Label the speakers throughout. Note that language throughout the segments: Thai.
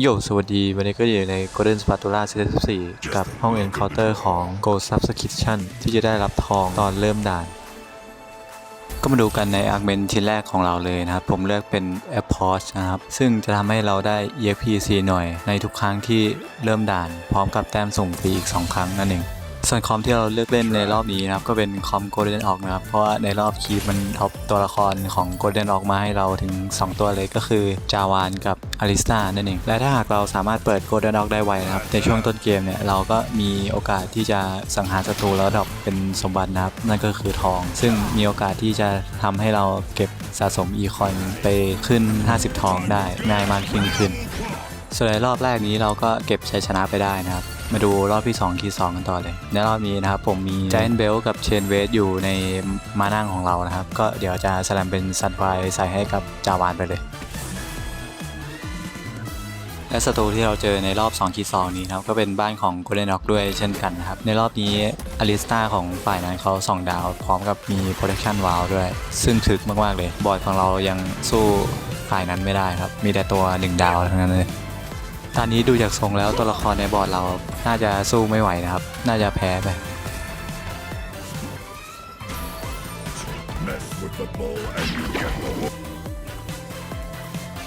Speaker 1: โยสวัสดี วันนี้ก็อยู่ใน Golden Spatula Season 14 กับห้อง Encounter ของ Gold Subscription ที่จะได้รับทองตอนเริ่มด่าน ก็มาดูกันในอาร์เมนชิ้นแรกของเราเลยนะครับ ผมเลือกเป็น a p p o r c h นะครับ ซึ่งจะทำให้เราได้ EXPC หน่อยในทุกครั้งที่เริ่มด่าน พร้อมกับแต้มส่งฟรีอีก 2 ครั้งนั่นเอง ส่วนคอมที่เราเลือกเล่นในรอบนี้นะครับ ก็เป็นคอม Golden Ox นะครับ เพราะว่าในรอบคีปมันท็อปตัวละครของ Golden Ox มาให้เราถึง 2 ตัวเลยก็คือจาวานกับอลิสตานั่นเอง และถ้าหากเราสามารถเปิด Golden Ox ได้ไวนะครับ ในช่วงต้นเกมเนี่ย เราก็มีโอกาสที่จะสังหารศัตรูแล้วดอปเป็นสมบัตินะครับ นั่นก็คือทอง ซึ่งมีโอกาสที่จะทำให้เราเก็บสะสมอีคอยไปขึ้น 50 ทองได้ง่ายมากยิ่งขึ้น ส่วนในรอบแรกนี้เราก็เก็บชัยชนะไปได้นะครับ มาดูรอบที่2คีย์2กันต่อเลย ในรอบนี้นะครับผมมี Giant Belt กับ Chain w a i t อยู่ในมานั่งของเรานะครับ ก็เดี๋ยวจะสลัมเป็นซันไฟใส่ให้กับจาวานไปเลย และศัตรูที่เราเจอในรอบ2คีย์2นี้นะครับก็เป็นบ้านของ Golden Ox ด้วยเช่นกันนะครับ ในรอบนี้อลิสตาของฝ่ายนั้นเขา2ดาว พร้อมกับมี Protection w a l ด้วย ซึ่งถึกมากๆเลย บอร์ดของเรายังสู้ฝ่ายนั้นไม่ได้ครับ มีแต่ตัว 1 ดาวทั้งนั้นเลย ตอนนี้ดูจากทรงแล้วตัวละครในบอร์ดเราน่าจะสู้ไม่ไหวนะครับ น่าจะแพ้ไป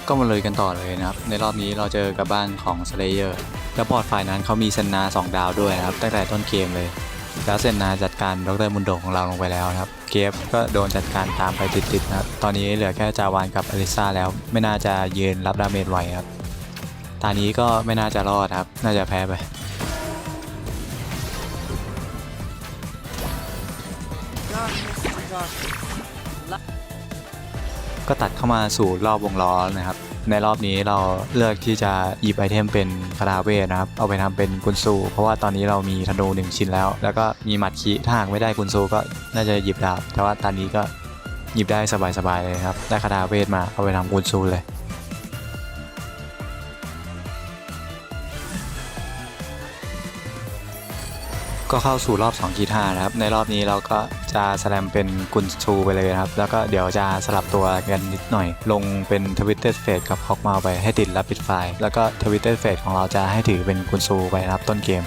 Speaker 1: ก็มาเลยกันต่อเลยนะครับ ในรอบนี้เราเจอกับบ้านของ Slayer และบอร์ดฝ่ายนั้นเขามีเซนนา 2 ดาวด้วยนะครับ ตั้งแต่ต้นเกมเลย แล้วเซนนาจัดการดรมุนโดของเราลงไปแล้วนะครับ เกฟก็โดนจัดการตามไปติดๆนะครับ ตอนนี้เหลือแค่จาวานกับอลิซาแล้ว ไม่น่าจะยืนรับดาเมจไหวครับ ตอนนี้ก็ไม่น่าจะรอดครับ น่าจะแพ้ไป ก็ตัดเข้ามาสู่รอบวงล้อนะครับ ในรอบนี้เราเลือกที่จะหยิบไอเทมเป็นคาราเวนะครับ เอาไปทำเป็นกุนซู เพราะว่าตอนนี้เรามีธนูหนึ่งชิ้นแล้ว แล้วก็มีหมัดคีถ้าหากไม่ได้กุนซูก็น่าจะหยิบดาบ แต่ว่าตอนนี้ก็หยิบได้สบายๆเลยครับ ได้คาราเวทมาเอาไปทำกุนซูเลย ก็เข้าสู่รอบ2กีฬานะครับ ในรอบนี้เราก็จะแสแลมเป็นกุนซูไปเลยครับ แล้วก็เดี๋ยวจะสลับตัวกันนิดหน่อย ลงเป็นทวิตเตอร์เฟสกับฮอกมาไปให้ติดรับปิดไฟล์แล้วก็ทวิตเตอร์เฟสของเราจะให้ถือเป็นกุนซูไปนะครับต้นเกม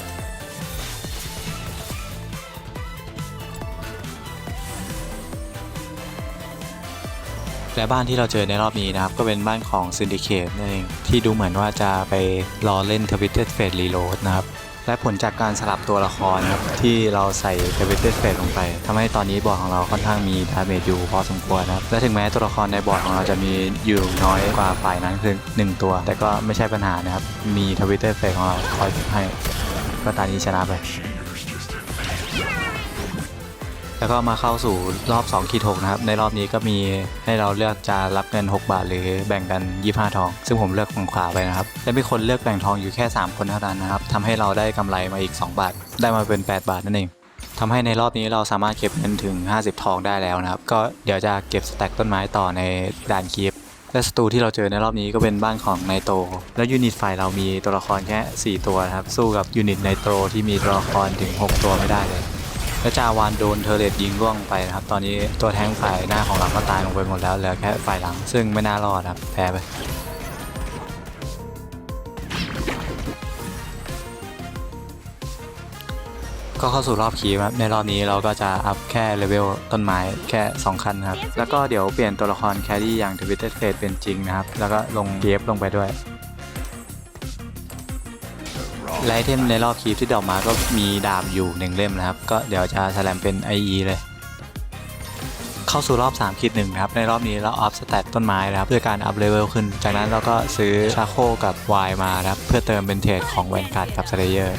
Speaker 1: และบ้านที่เราเจอในรอบนี้นะครับ ก็เป็นบ้านของ Syndicate นั่นเองที่ดูเหมือนว่าจะไปรอเล่น t w i t t e d Fate Reload นะครับ และผลจากการสลับตัวละครครับที่เราใส่ t w i t t e d Fate ลงไปทำให้ตอนนี้บอร์ดของเราค่อนข้างมีดาเมจอยู่พอสมควรนะครับและถึงแม้ตัวละครในบอร์ดของเราจะมีอยู่น้อยกว่าฝ่ายนั้นคือ1ตัว แต่ก็ไม่ใช่ปัญหานะครับมี t w i t t e d Fate ของเราคอยให้ก็ตอนนี้ชนะไป แล้วก็มาเข้าสู่รอบ2ขีด6นะครับ ในรอบนี้ก็มีให้เราเลือกจะรับเงิน 6 บาท หรือแบ่งกัน 25 ทอง ซึ่งผมเลือกฝั่งขวาไปนะครับและมีคนเลือกแบ่งทองอยู่แค่ 3 คนเท่านั้นนะครับทำให้เราได้กำไรมาอีก 2 บาท ได้มาเป็น 8 บาทนั่นเองทำให้ในรอบนี้เราสามารถเก็บเงินถึง 50 ทองได้แล้วนะครับ ก็เดี๋ยวจะเก็บสแต็กต้นไม้ต่อในด่านคีฟและศัตรูที่เราเจอในรอบนี้ก็เป็นบ้านของไนโตแล้วยูนิตฝ่ายเรามีตัวละครแค่ 4 ตัวนะครับ สู้กับยูนิตไนโตรที่มีตัวละครถึง 6 ตัวไม่ได้เลย และจาวานโดนเทเรตยิงร่วงไปนะครับ ตอนนี้ตัวแทงฝ่ายหน้าของเราก็ตายลงไปหมดแล้วเหลือแค่ฝ่ายหลัง ซึ่งไม่น่ารอดครับแพ้ไปก็เข้าสู่รอบคีย์ครับในรอบนี้เราก็จะอัพแค่เลเวลต้นไม้แค่2ขั้นครับ แล้วก็เดี๋ยวเปลี่ยนตัวละครแครี่อย่างทวิตเตอร์เฟสเป็นจริงนะครับ แล้วก็ลงเกฟลงไปด้วย แลไอเทมในรอบคีปที่ดอกมาก็มีดาบอยู่หนึ่งเล่มนะครับ ก็เดี๋ยวจะแสลมเป็น IE เลย เข้าสู่รอบ3คิดหนึ่งครับ ในรอบนี้เราอัพสเตตต้นไม้นะครับ เพื่อการอัพเลเวลขึ้น จากนั้นเราก็ซื้อชาโคกับวายมานะครับ เพื่อเติมเป็นเทรดของแวนการ์ดกับสเลเยอร์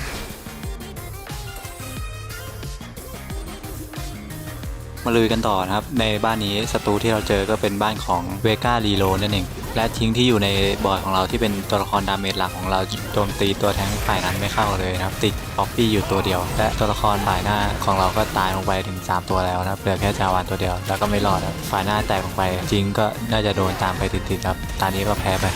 Speaker 1: มาลุยกันต่อนะครับ ในบ้านนี้ศัตรูที่เราเจอก็เป็นบ้านของเวกาลีโลนั่นเอง และทิ้งที่อยู่ในบอร์ดของเราที่เป็นตัวละครดาเมจหลักของเราโจมตีตัวแทงฝ่ายนั้นไม่เข้าเลยนะครับ ติดป๊อปปี้อยู่ตัวเดียว และตัวละครฝ่ายหน้าของเราก็ตายลงไปถึง 3 ตัวแล้วนะครับเหลือแค่จาวานตัวเดียว แล้วก็ไม่รอดครับฝ่ายหน้าแตกลงไปจริงก็น่าจะโดนตามไปติดๆครับตอนนี้ก็แพ้ไป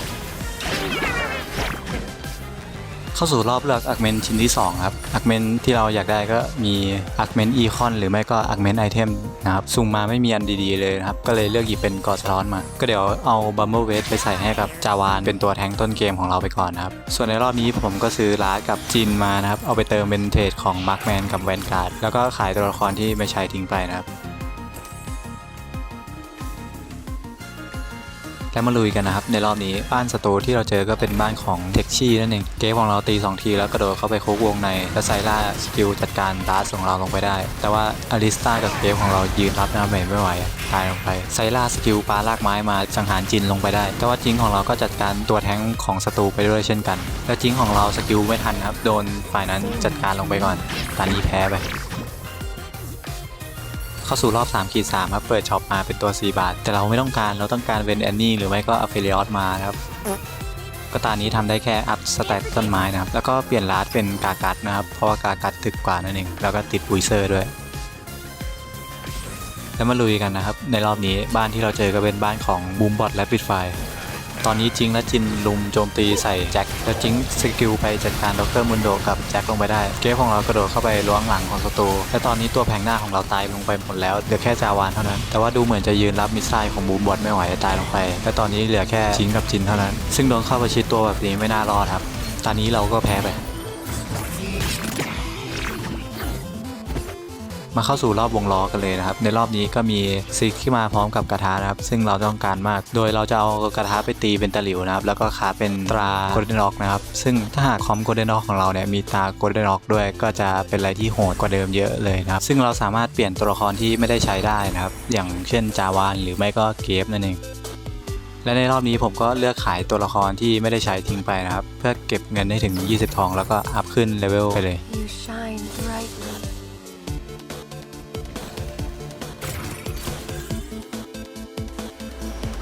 Speaker 1: เข้าสู่รอบเลือกอักเมนชิ้นที่ 2 ครับอักเมนที่เราอยากได้ก็มีอักเมนอีคอนหรือไม่ก็อักเมนไอเทมนะครับสุ่มมาไม่มีอันดีๆเลยนะครับก็เลยเลือกหยิบเป็นกอสะท้อนมา ก็เดี๋ยวเอาบัมเบิลเวสไปใส่ให้กับจาวานเป็นตัวแทงต้นเกมของเราไปก่อนนะครับส่วนในรอบนี้ผมก็ซื้อลาร์ดกับจินมานะครับเอาไปเติมเป็นเทรดของมาร์คแมนกับแวนการ์ดแล้วก็ขายตัวละครที่ไม่ใช้ทิ้งไปนะครับ แล้วมาลุยกันนะครับ ในรอบนี้บ้านศัตรูที่เราเจอก็เป็นบ้านของเท็กชี่นั่นเองเกมของเราตี 2 ทีแล้วกระโดดเข้าไปโคกวงใน แล้วไซล่าสกิลจัดการดาร์สของเราลงไปได้ แต่ว่าอลิสตากับเกมของเรายืนรับดาเมจไม่ไหวตายลงไปไซล่าสกิลปาลากไม้มาสังหารจินลงไปได้ แต่ว่าจิงของเราก็จัดการตัวแท้งของศัตรูไปด้วยเช่นกัน แล้วจิงของเราสกิลไม่ทันครับโดนฝ่ายนั้นจัดการลงไปก่อนตอนนี้แพ้ไป เข้าสู่รอบ3ขีด3ครับ เปิดช็อปมาเป็นตัว 4 บาท แต่เราไม่ต้องการ เราต้องการเวนแอนนี่หรือไม่ก็อัฟเฟลิออสมานะครับ ก็ตานี้ทำได้แค่อัพสแตทต้นไม้นะครับ แล้วก็เปลี่ยนลาร์ดเป็นกากัดนะครับ เพราะว่ากากัดตึกกว่านั่นเอง แล้วก็ติดบุยเซอร์ด้วย แล้วมาลุยกันนะครับ ในรอบนี้บ้านที่เราเจอก็เป็นบ้านของบูมบอทและปิดไฟ ตอนนี้จิงและจินลุมโจมตีใส่แจ็คแล้วจิงสกิลไปจัดการดรมุนโดกับแจ็คลงไปได้ เกฟของเรากระโดดเข้าไปล้วงหลังของศัตรูและตอนนี้ตัวแผงหน้าของเราตายลงไปหมดแล้วเหลือแค่จาวานเท่านั้น แต่ว่าดูเหมือนจะยืนรับมิสไซล์ของบูมบอดไม่ไหวตายลงไป และตอนนี้เหลือแค่จิงกับจินเท่านั้น ซึ่งโดนเข้าประชิดตัวแบบนี้ไม่น่ารอดครับ ตอนนี้เราก็แพ้ไป มาเข้าสู่รอบวงล้อกันเลยนะครับ ในรอบนี้ก็มีซิกที่มาพร้อมกับกระทะนะครับ ซึ่งเราต้องการมาก โดยเราจะเอากระทะไปตีเป็นตะหลิวนะครับ แล้วก็ขาเป็นตราโกลเด้นล็อกนะครับ ซึ่งถ้าหากคอมโกลเด้นล็อกของเราเนี่ยมีตราโกลเด้นล็อกด้วย ก็จะเป็นอะไรที่โหดกว่าเดิมเยอะเลยนะครับ ซึ่งเราสามารถเปลี่ยนตัวละครที่ไม่ได้ใช้ได้นะครับ อย่างเช่นจาวานหรือไม่ก็เกฟนั่นเองและในรอบนี้ผมก็เลือกขายตัวละครที่ไม่ได้ใช้ทิ้งไปนะครับ เพื่อเก็บเงินให้ถึง 20 ทอง แล้วก็อัพขึ้นเลเวลไปเลย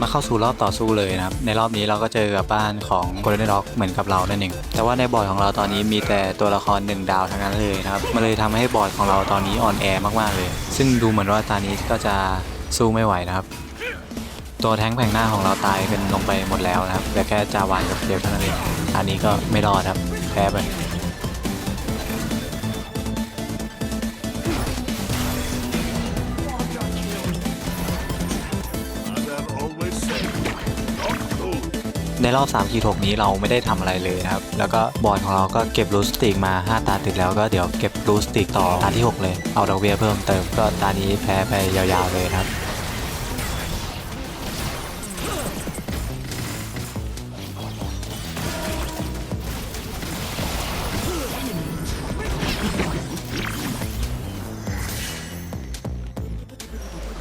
Speaker 1: มาเข้าสู่รอบต่อสู้เลยนะครับ ในรอบนี้เราก็เจอกับบ้านของ Golden Rock เหมือนกับเรานั่นเอง แต่ว่าในบอร์ดของเราตอนนี้มีแต่ตัวละคร 1 ดาวทั้งนั้นเลยนะครับ มันเลยทำให้บอร์ดของเราตอนนี้อ่อนแอมากๆเลย ซึ่งดูเหมือนว่าตอนนี้ก็จะสู้ไม่ไหวนะครับ ตัวแท้งแผงหน้าของเราตายเป็นลงไปหมดแล้วนะครับเหลือแค่จาวานกับเดียวเท่านั้นเอง อันนี้ก็ไม่รอดครับ แพ้ไป ในรอบ3คี6นี้เราไม่ได้ทำอะไรเลยนะครับ แล้วก็บอร์ดของเราก็เก็บรูสติกมา 5 ตาติดแล้วก็เดี๋ยวเก็บรูสติกต่อตาที่ 6 เลย เอาดอกเบี้ยเพิ่มเติมก็ตานี้แพ้ไปยาวๆเลยครับ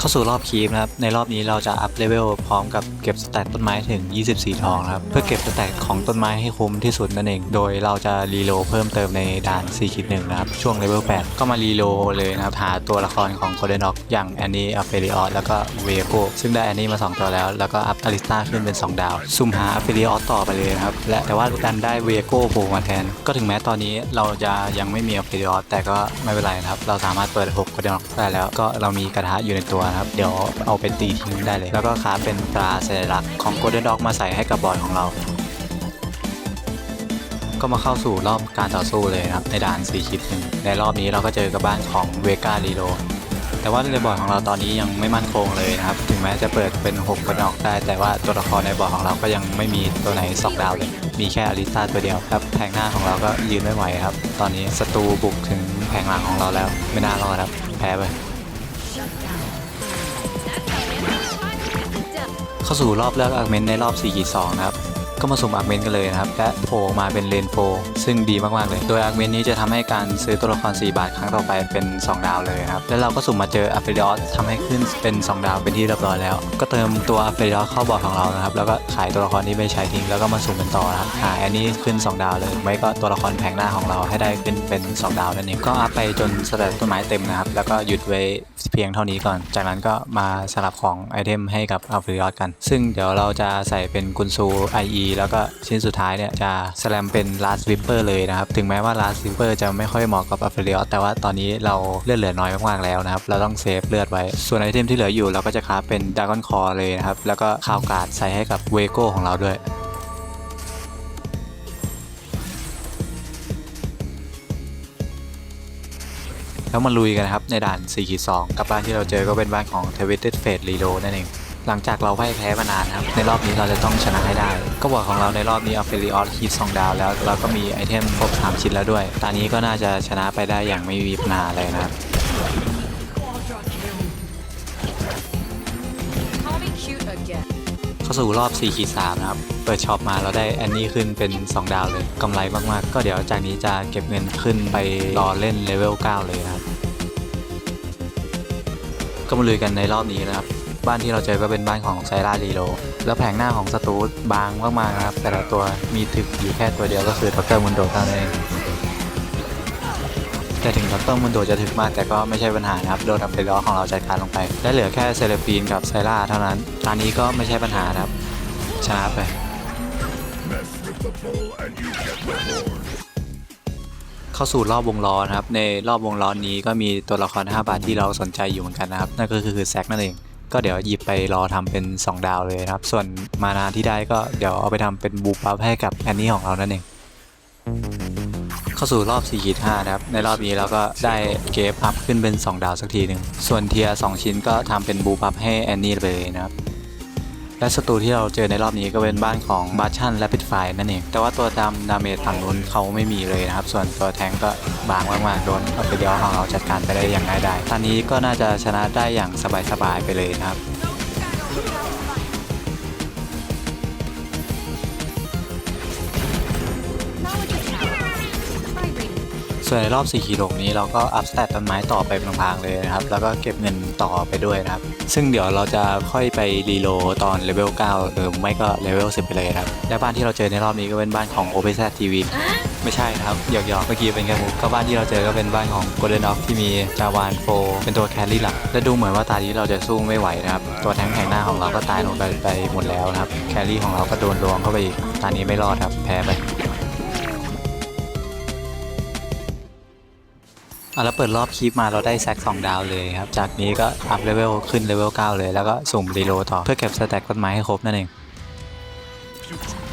Speaker 1: เข้าสู่รอบคีปนะครับ ในรอบนี้เราจะอัพเลเวลพร้อมกับเก็บสแตทต้นไม้ถึง 24 ทองครับ เพื่อเก็บสแตทของต้นไม้ให้คุ้มที่สุดนั่นเอง โดยเราจะรีโลเพิ่มเติมในด่าน4คิดหนึ่งนะครับ ช่วงเลเวล 8 ก็มารีโลเลยนะครับ หาตัวละครของโคเดนอกอย่างแอนนี่อัฟเฟริออสแล้วก็เวโกซึ่งได้แอนนี่มา 2 ตัวแล้ว แล้วก็อัพอลิสตาขึ้นเป็น 2 ดาว ซุ่มหาอัฟเฟริออสต่อไปเลยนะครับ และแต่ว่าดันได้เวโกโผล่มาแทน ก็ถึงแม้ตอนนี้เราจะยังไม่มีอัฟเฟริออสแต่ก็ไม่เป็นไรนะครับ เราสามารถเปิด6โคเดนอกได้แล้ว ก็เรามีกระทะอยู่ในตัวครับ เดี๋ยวเอาไปตีทิ้งได้เลย แล้วก็คราฟเป็นตราสัญลักษณ์ของ Golden Dog มาใส่ให้กับบอร์ดของเรา ก็มาเข้าสู่รอบการต่อสู้เลยครับ ในด่าน4คิดหนึ่งในรอบนี้เราก็เจอกับบ้านของเวกาลีโ o แต่ว่าในบอร์ดของเราตอนนี้ยังไม่มั่นคงเลยนะครับ ถึงแม้จะเปิดเป็น6กระดอกได้ แต่ว่าตัวละครในบอร์ดของเราก็ยังไม่มีตัวไหนสองดาวเลย มีแค่อลิซาตัวเดียวครับแผงหน้าของเราก็ยืนไม่ไหวครับ ตอนนี้ศัตรูบุกถึงแผงหลังของเราแล้ว ไม่น่ารอดครับ แพ้ไป เข้าสู่รอบเลือกอาร์เมนในรอบ4กี2นะครับ ก็มาสุ่มอาร์เมนกันเลยนะครับ และโผล่มาเป็นเลนโฟซึ่งดีมากๆเลย โดยอาร์เมนนี้จะทำให้การซื้อตัวละคร 4 บาทครั้งต่อไปเป็น 2 ดาวเลยนะครับ แล้วเราก็สุ่มมาเจออัฟเฟริออสทำให้ขึ้นเป็น 2 ดาวเป็นที่เรียบร้อยแล้ว ก็เติมตัวอัฟเฟริออสเข้าบอร์ดของเรานะครับ แล้วก็ขายตัวละครที่ไม่ใช้ทิ้ง แล้วก็มาสุ่มกันต่อนะครับหาอันนี้ขึ้น 2 ดาวเลย ไม่ก็ตัวละครแผงหน้าของเราให้ได้ขึ้นเป็น 2 ดาวนั่นเอง ก็อัพไปจนสแตทต้นไม้เต็มนะครับ แล้วก็หยุดไว้เพียงเท่านี้ก่อน จากนั้นก็มาสลับของไอเทมให้กับอัลฟริออสกัน ซึ่งเดี๋ยวเราจะใส่เป็นกุนซู IE แล้วก็ชิ้นสุดท้ายเนี่ยจะสแลมเป็น last ripper เลยนะครับ ถึงแม้ว่า last ripper จะไม่ค่อยเหมาะกับ a f f i l i o t แต่ว่าตอนนี้เราเลือดเหลือน้อยมากๆแล้วนะครับ เราต้องเซฟเลือดไว้ ส่วนไอเทมที่เหลืออยู่เราก็จะคาฟเป็น dragon core เลยนะครับ แล้วก็ข่าวกาดใส่ให้กับเวโก้ของเราด้วยแล้วมาลุยกันนะครับ ในด่าน 4-2 กับบ้านที่เราเจอก็เป็นบ้านของ t e v i t e d Fate Reload นั่นเอง หลังจากเราพ่ายแพ้มานานครับ ในรอบนี้เราจะต้องชนะให้ได้ ก็บอกของเราในรอบนี้เอาเฟลิออสคีสองดาวแล้ว เราก็มีไอเทมครบ3ชิ้นแล้วด้วย ตอนนี้ก็น่าจะชนะไปได้อย่างไม่มีปัญหาเลยนะครับเข้าสู่รอบ4ขีด3นะครับ เปิดช็อปมาเราได้แอนนี่ขึ้นเป็น 2 ดาวเลยกำไรมากๆ ก็เดี๋ยวจากนี้จะเก็บเงินขึ้นไปรอเล่นเลเวล 9 เลยนะครับ ก็มาลุยกันในรอบนี้นะครับ บ้านที่เราเจอก็เป็นบ้านของไซร่ารีโลแล้วแผงหน้าของสตูดบางมากๆนะครับ แต่ละตัวมีถึกอยู่แค่ตัวเดียวก็คือดรมุนโดเท่านั้นเองแต่ถึงดรมุนโดจะถึกมากแต่ก็ไม่ใช่ปัญหานะครับโดนอัพเดลของเราจัดการลงไป และเหลือแค่เซเลปีนกับไซร่าเท่านั้นตอนนี้ก็ไม่ใช่ปัญหานะครับ ชนะไปเข้าสู่รอบวงล้อนะครับ ในรอบวงล้อนี้ก็มีตัวละคร 5 บาทที่เราสนใจอยู่เหมือนกันนะครับ นั่นก็คือแซกนั่นเอง ก็เดี๋ยวหยิบไปรอทำเป็น 2 ดาวเลยนะครับ ส่วนมานาที่ได้ก็เดี๋ยวเอาไปทำเป็นบูปับให้กับแอนนี่ของเรานั่นเอง เข้าสู่รอบ4ขีด5นะครับ ในรอบนี้เราก็ได้เกฟอัพขึ้นเป็น 2 ดาวสักทีหนึ่ง ส่วนเทียร์2ชิ้นก็ทำเป็นบูปับให้แอนนี่ไปเลยนะครับ และศัตรูที่เราเจอในรอบนี้ก็เป็นบ้านของบาชันและปิดไฟนั่นเอง แต่ว่าตัวดำดาเมจฝั่งนู้นเขาไม่มีเลยนะครับ ส่วนตัวแทงก็บางมากๆโดนเอาไปเดียวของเราจัดการไปได้อย่างง่ายดายตอนนี้ก็น่าจะชนะได้อย่างสบายๆไปเลยนะครับ ส่วนในรอบ4ขีด6นี้เราก็อัพสเตตต้นไม้ต่อไปพลางๆเลยนะครับ แล้วก็เก็บเงินต่อไปด้วยนะครับ ซึ่งเดี๋ยวเราจะค่อยไปรีโลตอนเลเวล9หรือไม่ก็เลเวล10 ไปเลยครับ และบ้านที่เราเจอในรอบนี้ก็เป็นบ้านของ o p e z TV ไม่ใช่นะครับ หยอกๆเมื่อกี้เป็นแค่มุกก็บ้านที่เราเจอก็เป็นบ้านของ Golden Off ที่มีจาวานโฟเป็นตัวแครี่หลัก และดูเหมือนว่าตานี้เราจะสู้ไม่ไหวนะครับ ตัวแทงแข่งหน้าของเราก็ตายลงไปไปหมดแล้วนะครับ แครี่ของเราก็โดนลวงเข้าไปอีกตานี้ไม่รอดครับ แพ้ไป อะแล้วเปิดรอบคลิปมาเราได้แซก2ดาวเลยครับ จากนี้ก็อัพเลเวลขึ้นเลเวล9เลย แล้วก็สุ่มรีโลต่อเพื่อเก็บสแต็กต้นไม้ให้ครบนั่นเอง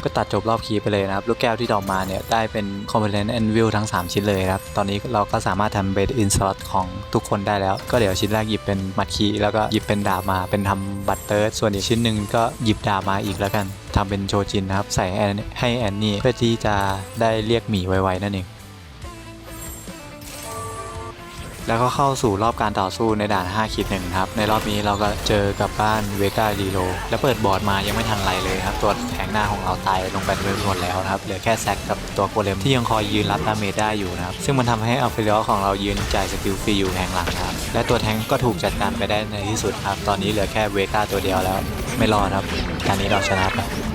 Speaker 1: ก็ตัดจบรอบคีไปเลยนะครับ ลูกแก้วที่ดอกมาเนี่ย ได้เป็น Component and View ทั้ง 3 ชิ้นเลยครับ ตอนนี้เราก็สามารถทำเบ d อินสล็อตของทุกคนได้แล้ว ก็เดี๋ยวชิ้นแรกหยิบเป็นมัดคีแล้วก็หยิบเป็นดาบมาเป็นทำบัตเตอร์ส่วนอีกชิ้นหนึ่งก็หยิบดาบมาอีกแล้วกันทำเป็นโชจินนะครับใส่แอนให้แอนนี่เพื่อที่จะได้เรียกหมีไวๆนั่นเอง แล้วก็เข้าสู่รอบการต่อสู้ในด่าน5ขีดหนึ่งครับ ในรอบนี้เราก็เจอกับบ้านเวกาดีโลแล้วเปิดบอร์ดมายังไม่ทันไรเลยครับ ตัวแทงหน้าของเราตายลงไปหมดแล้วครับ เหลือแค่แซกกับตัวโกเลมที่ยังคอยยืนรับดาเมจได้อยู่นะครับ ซึ่งมันทำให้อัลเฟริอของเรายืนจ่ายสกิลฟรีอยู่แห่งหลังครับ และตัวแทงก็ถูกจัดการไปได้ในที่สุดครับ ตอนนี้เหลือแค่เวกาตัวเดียวแล้ว ไม่รอดครับการนี้เราชนะไป
Speaker 2: Guide them.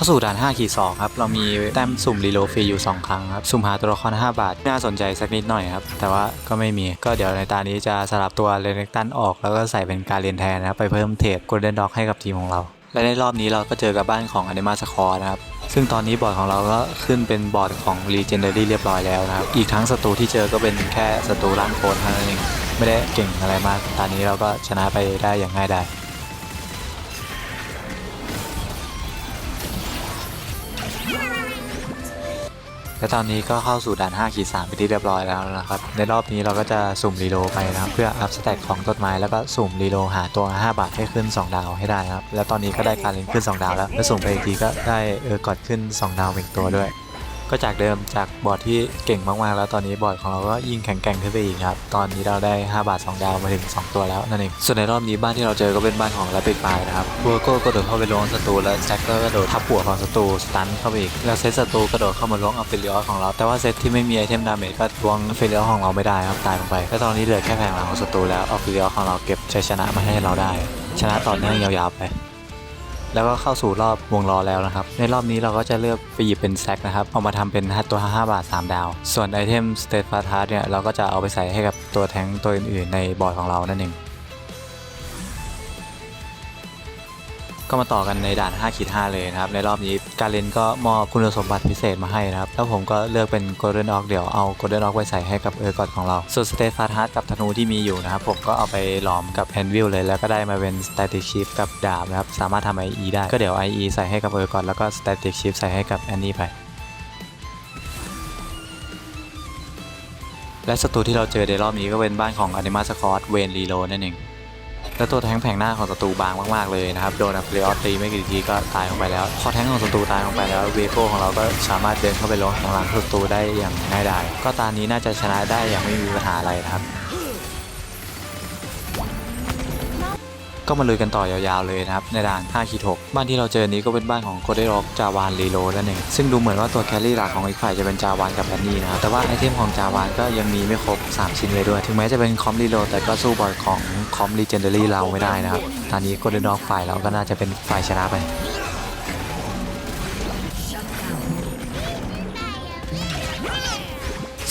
Speaker 1: เข้าสู่ด่าน5ขีด2ครับ เรามีแต้มสุ่มรีโลฟรีอยู่ 2 ครั้งครับ สุ่มหาตัวละคร5บาท น่าสนใจสักนิดหน่อยครับ แต่ว่าก็ไม่มี ก็เดี๋ยวในตานี้จะสลับตัวเรนเนกตันออก แล้วก็ใส่เป็นการเรียนแทนนะครับ ไปเพิ่มเทรดโกลเด้นด็อกให้กับทีมของเรา และในรอบนี้เราก็เจอกับบ้านของอนิมาสคอร์นะครับซึ่งตอนนี้บอร์ดของเราก็ขึ้นเป็นบอร์ดของ Legendary เรียบร้อยแล้วนะครับ อีกทั้งศัตรูที่เจอก็เป็นแค่ศัตรูร่างโคลนเท่านั้นเอง ไม่ได้เก่งอะไรมาก ตอนนี้เราก็ชนะไปได้อย่างง่ายดาย และตอนนี้ก็เข้าสู่ด่าน5ขีด3ไปที่เรียบร้อยแล้วนะครับ ในรอบนี้เราก็จะสุ่มรีโลไปนะครับเพื่ออัพสแต็กของต้นไม้แล้วก็สุ่มรีโลหาตัว 5 บาทให้ขึ้น 2 ดาวให้ได้นะครับ แล้วตอนนี้ก็ได้การเล่นขึ้น 2 ดาวแล้วแล้วสุ่มไปอีกทีก็ได้เออกดขึ้น 2 ดาวอีกตัวด้วย ก็จากเดิมจากบอร์ดที่เก่งมากๆ แล้วตอนนี้บอร์ดของเราก็ยิ่งแข็งแกร่งขึ้นไปอีกครับ ตอนนี้เราได้ 5 บาท 2 ดาวมาถึง 2 ตัวแล้วนั่นเอง ส่วนในรอบนี้บ้านที่เราเจอก็เป็นบ้านของแรปปิดไฟนะครับบัวโก้ก็โดดเข้าไปล้วงศัตรูแล้วแจ็คก็กระโดดทับหัวของศัตรูสตันเข้าไปอีก แล้วเซตศัตรูกระโดดเข้ามาล้วงอัลเฟลิออสของเรา แต่ว่าเซตที่ไม่มีไอเทมดาเมจก็ล้วงอัลเฟลิออสของเราไม่ได้ครับตายลงไปและตอนนี้เหลือแค่แผงหลังของศัตรูแล้วอัลเฟลิออสของเราเก็บชัยชนะมาให้เราได้ ชนะต่อเนื่องยาวๆไป แล้วก็เข้าสู่รอบวงล้อแล้วนะครับ ในรอบนี้เราก็จะเลือกไปหยิบเป็นแซกนะครับ เอามาทำเป็นตัว 5 บาท 3 ดาว ส่วนไอเทมสเตตฟาทาร์เนี่ยเราก็จะเอาไปใส่ให้กับตัวแท้งตัวอื่นๆ ในบอร์ดของเรานั่นเอง ก็มาต่อกันในด่าน5ขีด5เลยนะครับ ในรอบนี้การเล่นก็มอบคุณสมบัติพิเศษมาให้นะครับ แล้วผมก็เลือกเป็น Golden Oak เดี๋ยวเอา Golden Oak ไปใส่ให้กับเออร์กอดของเรา ส่วน s t a t e f a t h a r t กับธนูที่มีอยู่นะครับ ผมก็เอาไปหลอมกับ h a n d w h e e l เลย แล้วก็ได้มาเป็น Static Shift กับดาบนะครับ สามารถทำ IE ได้ ก็เดี๋ยว IE ใส่ให้กับเออร์กอดแล้วก็ Static Shift ใส่ให้กับแอนนี่ไปและศัตรูที่เราเจอในรอบนี้ก็เป็นบ้านของอนิมาสคอร์ตเวนรีโลนั่นเอง และตัวแท้งแผงหน้าของศัตรูบางมากๆเลยนะครับโดนอัฟเรออสตีไม่กี่ทีก็ตายลงไปแล้ว พอแท้งของศัตรูตายลงไปแล้วเวโก้ของเราก็สามารถเดินเข้าไปลงของหลังศัตรูได้อย่างง่ายดายก็ตานี้น่าจะชนะได้อย่างไม่มีปัญหาอะไรครับ ก็มาลุยกันต่อยาวๆเลยนะครับในด่าน5ขีด6บ้านที่เราเจอนี้ก็เป็นบ้านของโคเดร็อกจาวานรีโลนั่นเองซึ่งดูเหมือนว่าตัวแคลรี่หลักของอีกฝ่ายจะเป็นจาวานกับแพนนี่นะครับแต่ว่าไอเทมของจาวานก็ยังมีไม่ครบ 3 ชิ้นเลยด้วย ถึงแม้จะเป็นคอมรีโรแต่ก็สู้บอลของคอมลีเจนเดอรี่เราไม่ได้นะครับตอนนี้โคเดร็อกฝ่ายเราก็น่าจะเป็นฝ่ายชนะไป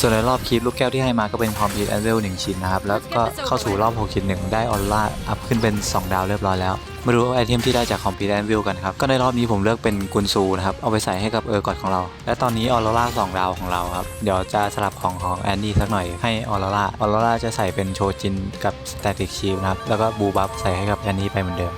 Speaker 1: ส่วนในรอบคลิปลูกแก้วที่ให้มาก็เป็นคอมพิวแอนเวลหนึ่งชิ้นนะครับ แล้วก็เข้าสู่รอบ6ขีดหนึ่งได้ออร่าอัพขึ้นเป็น 2 ดาวเรียบร้อยแล้ว มาดูไอเทมที่ได้จากคอมพิวแอนเวลกันครับ ก็ในรอบนี้ผมเลือกเป็นกุนซูนะครับ เอาไปใส่ให้กับเออร์กอดของเรา และตอนนี้ออร่า2ดาวของเราครับ เดี๋ยวจะสลับของของแอนนี่สักหน่อยให้ออร่าออร่าจะใส่เป็นโชจินกับสแตติกชิลนะครับแล้วก็บูบัฟใส่ให้กับแอนนี่ไปเหมือนเดิม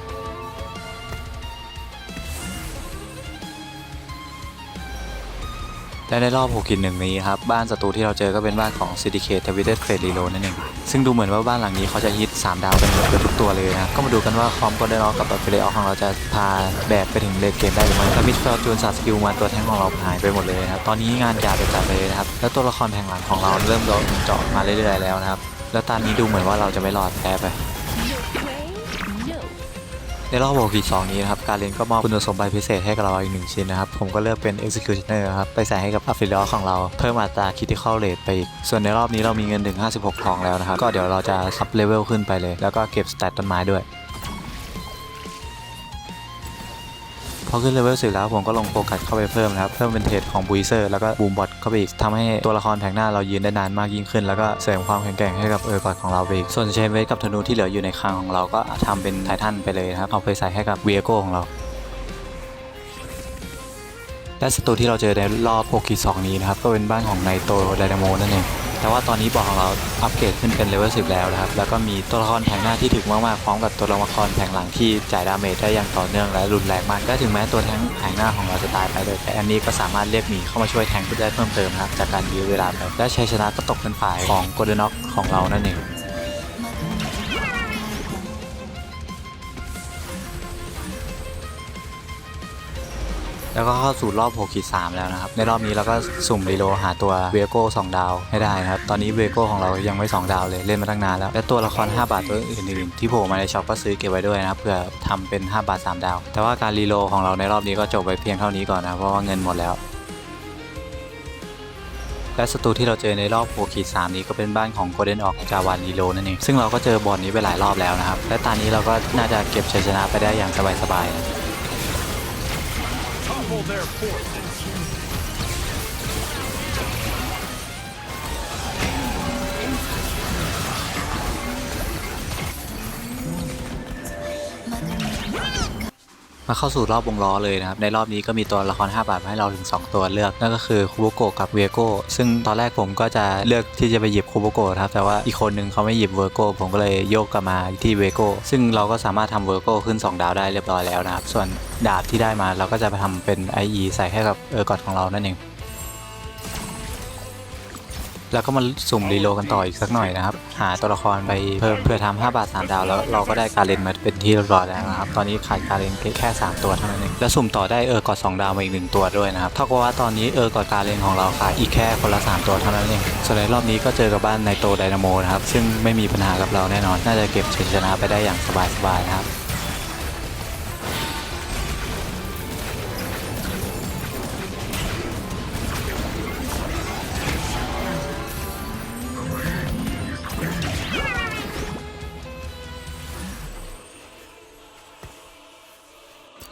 Speaker 1: และในรอบ6ขีดหนึ่งนี้ครับ บ้านศัตรูที่เราเจอก็เป็นบ้านของ Syndicate t w i t e d Trade Reload นั่นเอง ซึ่งดูเหมือนว่าบ้านหลังนี้เขาจะฮิต 3 ดาวกันหมดเลยทุกตัวเลยนะ ก็มาดูกันว่าคอมก็ได้รอกับอัฟเฟลของเราจะพาแบกไปถึงเลนเกมได้หรือไม่ถ้ามิสเตอร์จูนสัตสกิลมาตัวแทงของเราหายไปหมดเลยนะครับ ตอนนี้งานยาวไปจัดเลยนะครับ แล้วตัวละครแทงหลังของเราเริ่มโดนเจาะมาเรื่อยๆแล้วนะครับ แล้วตอนนี้ดูเหมือนว่าเราจะไม่รอดแพ้ไป ในรอบโวกีสองนี้นะครับ การเล่นก็มอบคุณสมบัติพิเศษให้กับเราอีกหนึ่งชิ้นนะครับ ผมก็เลือกเป็น Executioner ครับ ไปใส่ให้กับ a f f i l i a t ของเรา เพิ่มอัตรา Critical Rate ไปอีก ส่วนในรอบนี้เรามีเงินถึง 56 ทองแล้วนะครับ ก็เดี๋ยวเราจะซับเลเวลขึ้นไปเลย แล้วก็เก็บสเตตต้นไม้ด้วย พอขึ้นเลเวลสิแล้วผมก็ลงโฟกัสเข้าไปเพิ่มนะครับ เพิ่มเป็นเทรดของบูเซอร์แล้วก็บูมบอทเข้าไปอีกทำให้ตัวละครแผงหน้าเรายืนได้นานมากยิ่งขึ้น แล้วก็เสริมความแข็งแกร่งให้กับเออร์กอดของเราไปอีก ส่วนเชนเวสกับธนูที่เหลืออยู่ในคลังของเราก็ทำเป็นไททันไปเลยนะครับ เอาไปใส่ให้กับเวียโก้ของเราและศัตรูที่เราเจอในรอบ6ขีด2นี้นะครับก็เป็นบ้านของไนโตไดนาโมนั่นเอง แต่ว่าตอนนี้บอร์ดของเราอัปเกรดขึ้นเป็นเลเวลสิแล้วนะครับ แล้วก็มีตัวละครแทงหน้าที่ถึกมากๆพร้อมกับตัวละครแทงหลังที่จ่ายดาเมจได้อย่างต่อเนื่องและรุนแรงมากก็ถึงแม้ตัวแทงแทงหน้าของเราจะตายไปเลยแต่อันนี้ก็สามารถเรียกหมีเข้ามาช่วยแทงได้เพิ่มเติมนะครับจากการยื้อเวลาไปและชัยชนะก็ตกเป็นฝ่ายของโกลเด้นน็อกของเรานั่นเอง แล้วก็เข้าสู่รอบ6ขีด3แล้วนะครับ ในรอบนี้เราก็สุ่มรีโลหาตัวเวโก้2ดาวให้ได้นะครับ ตอนนี้เวโก้ของเรายังไม่ 2 ดาวเลยเล่นมาตั้งนานแล้ว และตัวละคร 5 บาทตัวอื่นๆที่โผล่มาในช็อปก็ซื้อเก็บไว้ด้วยนะครับเพื่อทำเป็น 5 บาท 3 ดาว แต่ว่าการรีโลของเราในรอบนี้ก็จบไปเพียงเท่านี้ก่อนนะเพราะว่าเงินหมดแล้วและศัตรูที่เราเจอในรอบ6ขีด3นี้ก็เป็นบ้านของโกลเด้นออกจาวานรีโลนั่นเอง ซึ่งเราก็เจอบอลนี้ไปหลายรอบแล้วนะครับ และตอนนี้เราก็น่าจะเก็บชัยชนะไปได้อย่างสบายๆนะ
Speaker 3: their forces.
Speaker 1: มาเข้าสู่รอบวงล้อเลยนะครับ ในรอบนี้ก็มีตัวละคร 5 บาทมาให้เราถึง 2 ตัวเลือก นั่นก็คือคูโบโกะกับเวโก้ซึ่งตอนแรกผมก็จะเลือกที่จะไปหยิบคูโบโกะครับ แต่ว่าอีกคนนึงเขาไม่หยิบเวโก้ผมก็เลยโยกกลับมาที่เวโก้ซึ่งเราก็สามารถทำเวโก้ขึ้น 2 ดาวได้เรียบร้อยแล้วนะครับ ส่วนดาบที่ได้มาเราก็จะไปทำเป็น IE ใส่ให้กับเออร์กอดของเรานั่นเอง แล้วก็มาสุ่มรีโลกันต่ออีกสักหน่อยนะครับ หาตัวละครไปเพิ่มเพื่อทำ5บาท 3 ดาว แล้วเราก็ได้การเลนมาเป็นที่เรียบร้อยแล้วนะครับ ตอนนี้ขาดการเลนแค่ 3 ตัวเท่านั้นเองแล้วสุ่มต่อได้เออกอด2ดาวมาอีก 1 ตัวด้วยนะครับเท่ากับว่าตอนนี้เออกอดการเลนของเราขาดอีกแค่คนละ 3 ตัวเท่านั้นเองส่วนในรอบนี้ก็เจอกับบ้านในโตไดนาโมนะครับซึ่งไม่มีปัญหากับเราแน่นอน น่าจะเก็บชัยชนะไปได้อย่างสบายๆนะครับ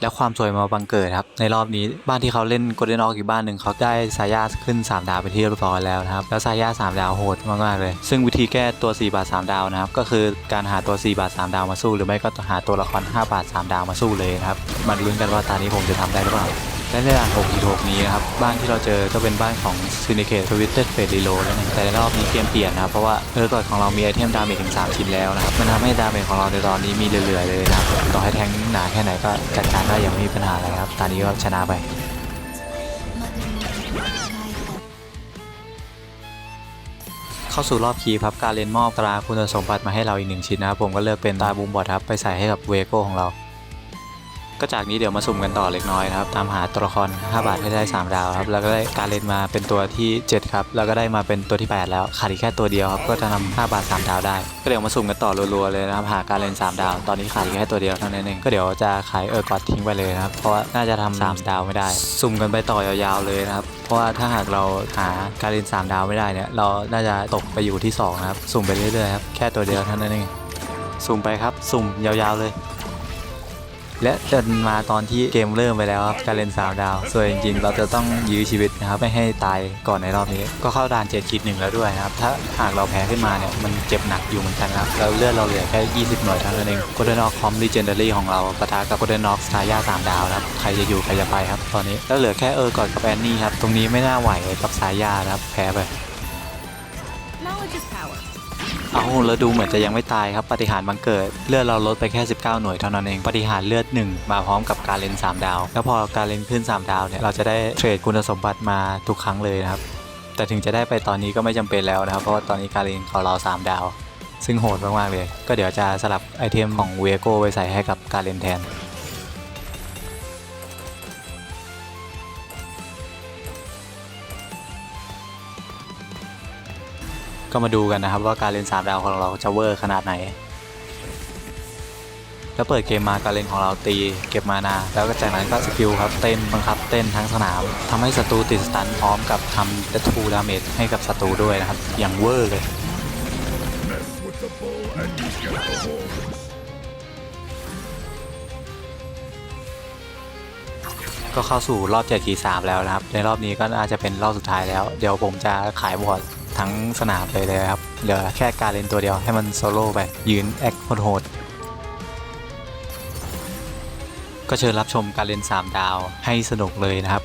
Speaker 1: แล้วความสวยมาบังเกิดครับ ในรอบนี้บ้านที่เขาเล่นโกลเด้นออกอีกบ้านหนึ่งเขาได้สายาขึ้น 3 ดาวไปที่เรียบร้อยแล้วนะครับ แล้วสายา 3 ดาวโหดมากๆเลย ซึ่งวิธีแก้ตัว 4 บาท 3 ดาวนะครับ ก็คือการหาตัว 4 บาท 3 ดาวมาสู้ หรือไม่ก็หาตัวละคร 5 บาท 3 ดาวมาสู้เลยนะครับมาลุ้นกันว่าตอนนี้ผมจะทำได้หรือเปล่า และในด่าน6 6นี้นะครับ บ้านที่เราเจอก็เป็นบ้านของ Syndicate Twisted Fate Reload นั่นเองแต่ในรอบนี้เกมเปลี่ยนนะครับ เพราะว่าเออกอดของเรามีไอเทมดาเมจถึง 3 ชิ้นแล้วนะครับ มันทำให้ดาเมจของเราในตอนนี้มีเหลือๆเลยนะครับ ต่อให้แทงหนาแค่ไหนก็จัดการได้อย่างไม่มีปัญหาอะไรครับ ตอนนี้ก็ชนะไปเข้าสู่รอบคีย์ครับ การเล่นมอบตราคุณสมบัติมาให้เราอีกหนึ่งชิ้นนะครับ ผมก็เลือกเป็นตราบูมบอดครับ ไปใส่ให้กับเวโก้ของเรา ก็จากนี้เดี๋ยวมาสุ่มกันต่อเล็กน้อยครับ ตามหาตัวละคร 5 บาทให้ได้ 3 ดาวครับ แล้วก็ได้การเล่นมาเป็นตัวที่ 7 ครับ แล้วก็ได้มาเป็นตัวที่ 8 แล้ว ขาดอีกแค่ตัวเดียวครับ ก็จะนำ5บาท 3 ดาวได้ ก็เดี๋ยวมาสุ่มกันต่อรัวๆเลยนะครับ หาการเล่น 3 ดาว ตอนนี้ขาดอีกแค่ตัวเดียวเท่านั้นเอง ก็เดี๋ยวจะขายเออร์กอดทิ้งไปเลยนะครับ เพราะว่าน่าจะทำ3ดาวไม่ได้ สุ่มกันไปต่อยาวๆเลยนะครับ เพราะว่าถ้าหากเราหาการเล่น 3 ดาวไม่ได้เนี่ย เรา น่าจะตกไปอยู่ที่สองนะครับ สุ่มไปเรื่อยๆครับ แค่ตัวเดียวเท่านั้นเอง สุ่มไปครับ สุ่มยาวๆเลย และจนมาตอนที่เกมเริ่มไปแล้วครับการเล่นสามดาวส่วนจริงๆ เราจะต้องยื้อชีวิตนะครับไม่ให้ตายก่อนในรอบนี้ ก็เข้าด่านเจ็ดคิดหนึ่งแล้วด้วยนะครับ ถ้าหากเราแพ้ขึ้นมาเนี่ย มันเจ็บหนักอยู่เหมือนกันนะครับ แล้วเลือดเราเหลือแค่ 20 หน่วยเท่านั้นเองโกลเดนออกคอมลีเจนเดารี่ของเราปะทะกับโกลเดนออกสตาร์ย่าสามดาวนะครับ ใครจะอยู่ใครจะไปครับ ตอนนี้แล้วเหลือแค่เออกอนกับแอนนี่ครับ ตรงนี้ไม่น่าไหวกับสายยานะครับ แพ้ไป
Speaker 2: Knowledge is power.
Speaker 1: เอาแล้วดูเหมือนจะยังไม่ตายครับปฏิหารบังเกิด เลือดเราลดไปแค่ 19 หน่วยเท่านั้นเองปฏิหารเลือด 1 มาพร้อมกับการเล่น3 ดาว แล้วพอการเล่นขึ้น 3 ดาวเนี่ยเราจะได้เทรดคุณสมบัติมาทุกครั้งเลยนะครับ แต่ถึงจะได้ไปตอนนี้ก็ไม่จำเป็นแล้วนะครับ เพราะว่าตอนนี้การเล่นของเรา 3 ดาว ซึ่งโหดมากๆเลย ก็เดี๋ยวจะสลับไอเทมของเวโก้ไปใส่ให้กับการเล่นแทน ก็มาดูกันนะครับว่าการเล่น 3 ดาวของเราจะเวอร์ขนาดไหน แล้วเปิดเกมมาการเล่นของเราตี เก็บมานา แล้วก็จากนั้นก็สกิลครับเต้นบังคับเต้นทั้งสนามทำให้ศัตรูติดสตันพร้อมกับทำดัตทูดาเมจให้กับศัตรูด้วยนะครับ อย่างเวอร์เลยก็เข้าสู่รอบ7ขีด3แล้วนะครับ ในรอบนี้ก็น่าจะเป็นรอบสุดท้ายแล้ว เดี๋ยวผมจะขายบอร์ด ทั้งสนามเลยเลยครับ เหลือแค่การเล่นตัวเดียวให้มันโซโล่ไปยืนแอคโหดๆก็เชิญรับชมการเล่น 3 ดาวให้สนุกเลยนะครับ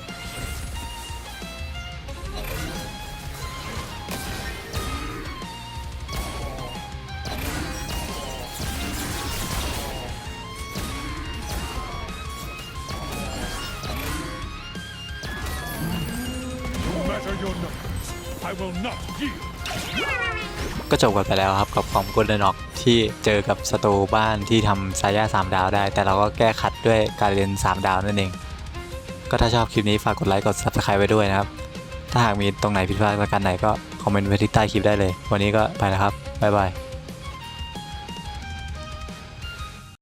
Speaker 1: กันไปแล้วครับกับความกดน็อกที่เจอกับสตูบ้านที่ทำซายา3 ดาวได้ แต่เราก็แก้ขัดด้วยการเล่น3 ดาวนั่นเอง ก็ถ้าชอบคลิปนี้ฝากกดไลค์กด subscribe ไว้ด้วยนะครับ ถ้าหากมีตรงไหนผิดพลาดประการไหนก็คอมเมนต์ไว้ที่ใต้คลิปได้เลย วันนี้ก็ไปแล้วครับบ๊ายบาย